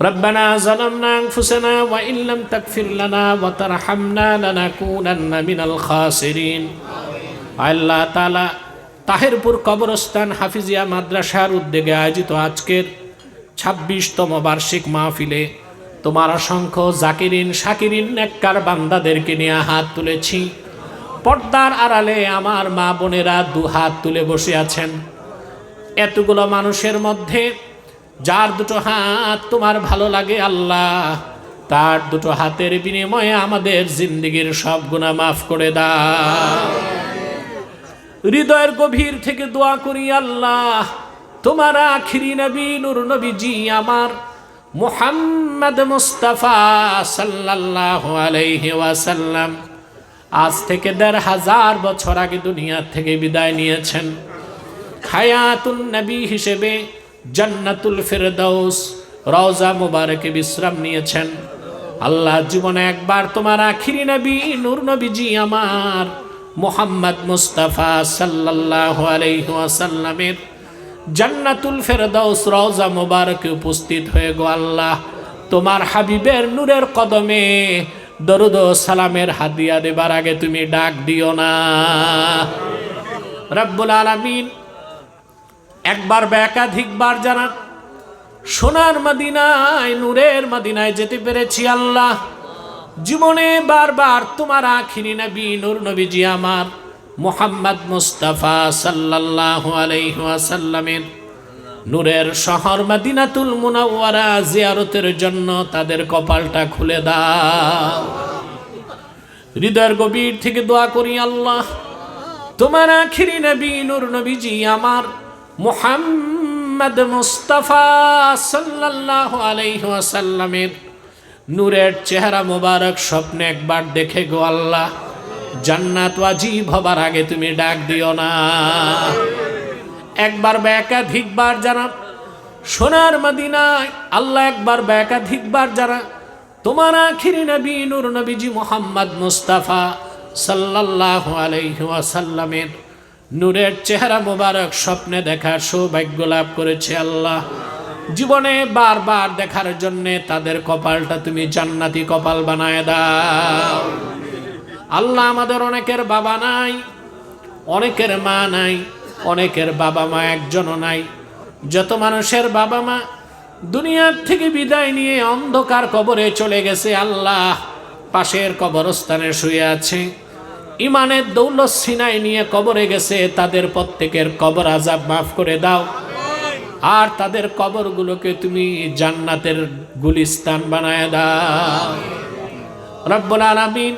ربنا ظلمنا أنفسنا وإن لم تغفر لنا وترحمنا لنكونن من الخاسرين আল্লাহ তালা তাহেরপুর কবরস্থান হাফিজিয়া মাদ্রাসার উদ্যোগে আয়োজিত আজকের ছাব্বিশতম বার্ষিক মাহফিলে তোমার অসংখ্য জাকিরিন শাকিরিন নেককার বান্দাদেরকে নিয়ে হাত তুলেছি পর্দার আড়ালে আমার মা বোনেরা দু হাত তুলে বসে আছেন এতগুলো মানুষের মধ্যে যার দুটো হাত তোমার ভালো লাগে আল্লাহ, তার দুটো হাতের বিনিময়ে আমাদের জিন্দিগির সব গুণা মাফ করে দাও। হৃদয়ের গভীর থেকে দোয়া করি আল্লাহ, তোমার আখিরি নবী, নূর নবীজি আমার মোহাম্মদ মুস্তাফা সাল্লাল্লাহু আলাইহি ওয়াসাল্লাম, আজ থেকে দেড় হাজার বছর আগে দুনিয়া থেকে বিদায় নিয়েছেন। খায়াতুন নবী হিসেবে জান্নাতুল ফেরদৌস রওজা মুবারকে বিশ্রাম নিয়েছেন। আল্লাহ জীবনে একবার তোমার আখিরি নবী, নূর নবীজি আমার মোহাম্মদ মুস্তাফা সাল্লাল্লাহু আলাইহি ওয়াসাল্লামের জান্নাতুল ফেরদৌস রওজা মুবারকে উপস্থিত হয়ে গো আল্লাহ, তোমার হাবিবের নূরের কদমে দরুদ সালামের হাদিয়া দেবার আগে তুমি ডাক দিও না। রব্বুল আলামিন একবার বা একাধিকবার জানা সোনার মাদিনায়, নূরের মাদিনায় যেতে পেরেছি আল্লাহ। জীবনে বারবার তোমার আখিরি নবী, নূর নবীজি আমার, মোহাম্মদ মুস্তাফা সাল্লাল্লাহু আলাইহি ওয়াসাল্লামের। নূরের শহর মদিনাতুল মুনাওয়ারা জিয়ারতের জন্য তাদের কপালটা খুলে দাও। হৃদয়ের গভীর থেকে দোয়া করি আল্লাহ। তোমার আখিরি নবী, নূর নবীজি আমার মোহাম্মদ মুস্তাফা সাল্লাল্লাহু আলাইহি ওয়াসাল্লামের নূরের চেহারা মোবারক স্বপ্নে একবার দেখে গো আল্লাহ, জান্নাত ওয়াজিব হবার আগে তুমি ডাক দিও না। একবার বা একাধিকবার জানা সোনার মদিনায়, আল্লাহ একবার বা একাধিকবার জানা তোমার আখিরি নবী, নূর নবীজি মোহাম্মদ মুস্তাফা সাল্লাল্লাহু আলাইহি ওয়াসাল্লামের নূরের চেহারা মোবারক স্বপ্নে দেখার সৌভাগ্য লাভ করেছে আল্লাহ। জীবনে বারবার দেখার জন্যে তাদের কপালটা তুমি জান্নাতি কপাল বানায় দাও। আল্লাহ আমাদের অনেকের বাবা নাই, অনেকের মা নাই, অনেকের বাবা মা একজনও নাই। যত মানুষের বাবা মা দুনিয়ার থেকে বিদায় নিয়ে অন্ধকার কবরে চলে গেছে আল্লাহ, পাশের কবরস্থানে শুয়ে আছে। ইমানের দৌলত সিনাই নিয়ে কবরে গেছে, তাদের প্রত্যেকের কবর আজাব মাফ করে দাও। আর তাদের কবরগুলোকে তুমি জান্নাতের গুলিস্তান বানায় দাও। রব্বুল আলামিন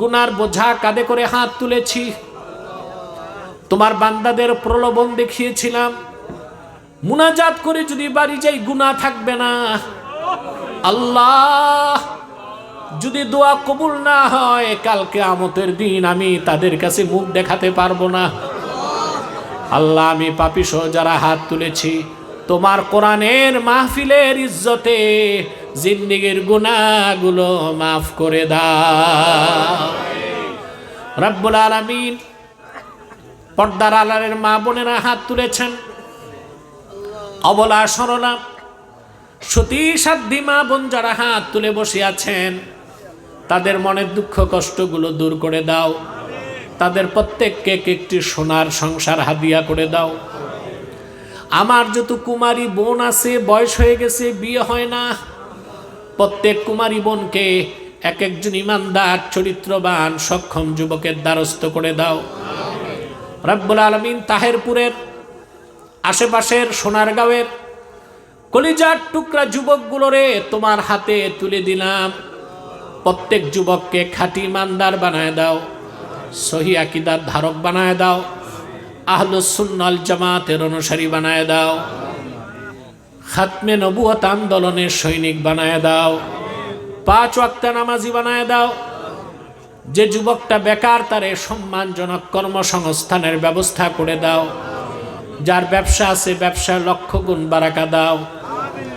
গুনার বোঝা কাঁধে করে হাত তুলেছি। তোমার বান্দাদের প্রলোভন দেখিয়েছিলাম। মুনাজাত করে যদি বাড়ি যাই, গুনাহ থাকবে না। আল্লাহ যদি দোয়া কবুল না হয় কালকে আমতের দিন আমি তাদের কাছে মুখ দেখাতে পারব না। আল্লাহ, আমি পাপি সহ যারা হাত তুলেছি, তোমার কোরআনের মাহফিলের ইজ্জতে জিন্দিগির গুণাগুলো মাফ করে দাও। রব্বুল আলামিন পর্দার আলারের মা বোনেরা হাত তুলেছেন। অবলা সরলা সতী সাধ্যী মা বোন যারা হাত তুলে বসে আছেন তাদের মনের দুঃখ কষ্টগুলো দূর করে দাও। তাদের প্রত্যেককে একটি সোনার সংসার হাদিয়া করে দাও। আমার যত কুমারী বোন আছে, বয়স হয়ে গেছে, বিয়ে হয় না। প্রত্যেক কুমারী বোনকে এক একজন ইমানদার, চরিত্রবান, সক্ষম যুবকের দ্বারস্থ করে দাও। রব্বুল আলমিন তাহেরপুরের আশেপাশের সোনারগাঁওয়ের কলিজার টুকরা যুবকগুলোরে তোমার হাতে তুলে দিলাম। প্রত্যেক যুবককে খাঁটি ইমানদার বানায় দাও, সহি আকিদার ধারক বানায় দাও আহলুসুন্নাল জামাতের অনুসারী বানায় দাও, খাতমে নবুয়ত আন্দোলনের সৈনিক বানায় দাও, পাঁচ ওয়াক্তা নামাজি বানায় দাও। যে যুবকটা বেকার তারে সম্মানজনক কর্মসংস্থানের ব্যবস্থা করে দাও, যার ব্যবসা আছে ব্যবসার লক্ষ্য গুণ বারাকা দাও।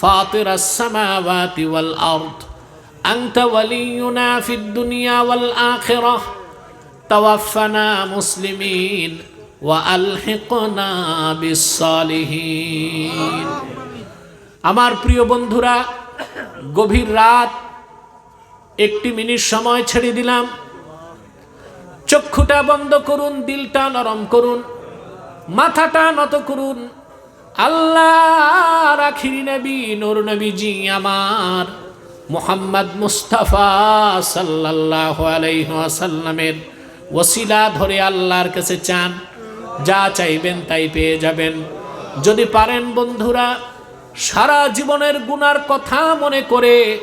فاطر السماوات والأرض أنت ولينا في الدنيا والآخرة توفنا مسلمين وألحقنا بالصالحين আমার প্রিয় বন্ধুরা গভীর রাত একটি মিনিট সময় ছেড়ে দিলাম চক্ষুটা বন্ধ করুন দিলটা নরম করুন মাথাটা নত করুন আল্লাহ রাখিরি নবী, নূর নবীজি আমার মোহাম্মদ মুস্তাফা সাল্লাহ আলাইসাল্লামের ওসিলা ধরে আল্লাহর কাছে চান। যা চাইবেন তাই পেয়ে যাবেন। যদি পারেন বন্ধুরা, সারা জীবনের গুনার কথা মনে করে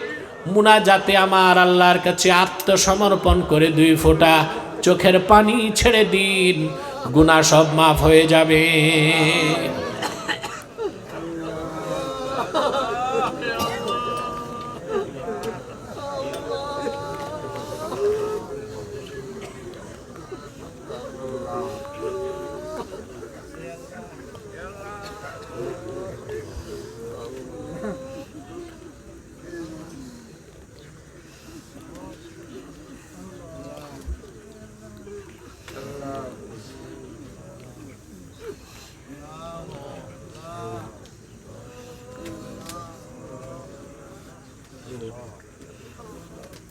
মুনা যাতে আমার আল্লাহর কাছে আত্মসমর্পণ করে দুই ফোঁটা চোখের পানি ছেড়ে দিন। গুনাহ সব মাফ হয়ে যাবে। 아!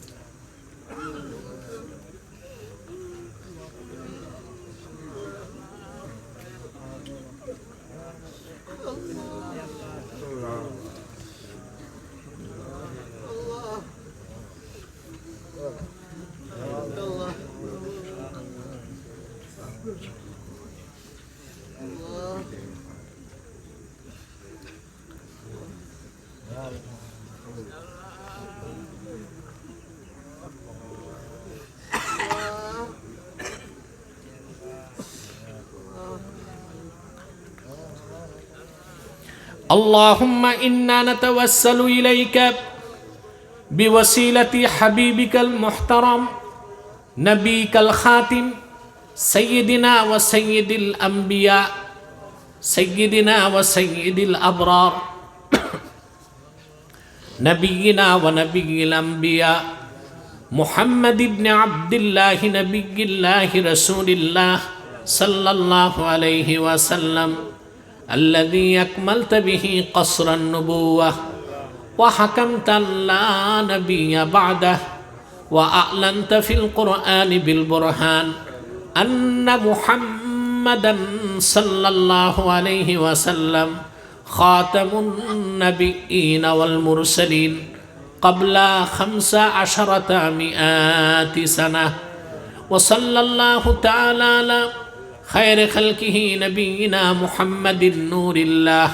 اللهم إنا نتوسل إليك بوسيلة حبيبك المحترم نبيك الخاتم سيدنا وسيد الأنبياء سيدنا وسيد الأبرار نبينا ونبي الأنبياء محمد بن عبد الله نبي الله رسول الله صلى الله عليه وسلم. الذي أكملت به قصر النبوة وحكمت لا نبي بعده وأعلنت في القرآن بالبرهان أن محمدا صلى الله عليه وسلم خاتم النبيين والمرسلين قبل خمس عشرة مئات سنة. وصلى الله تعالى على خير خلقه نبينا محمد نور الله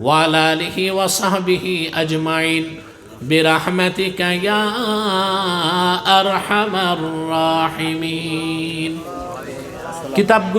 وعلى آله وصحبه أجمعين برحمتك يا أرحم الراحمين كتاب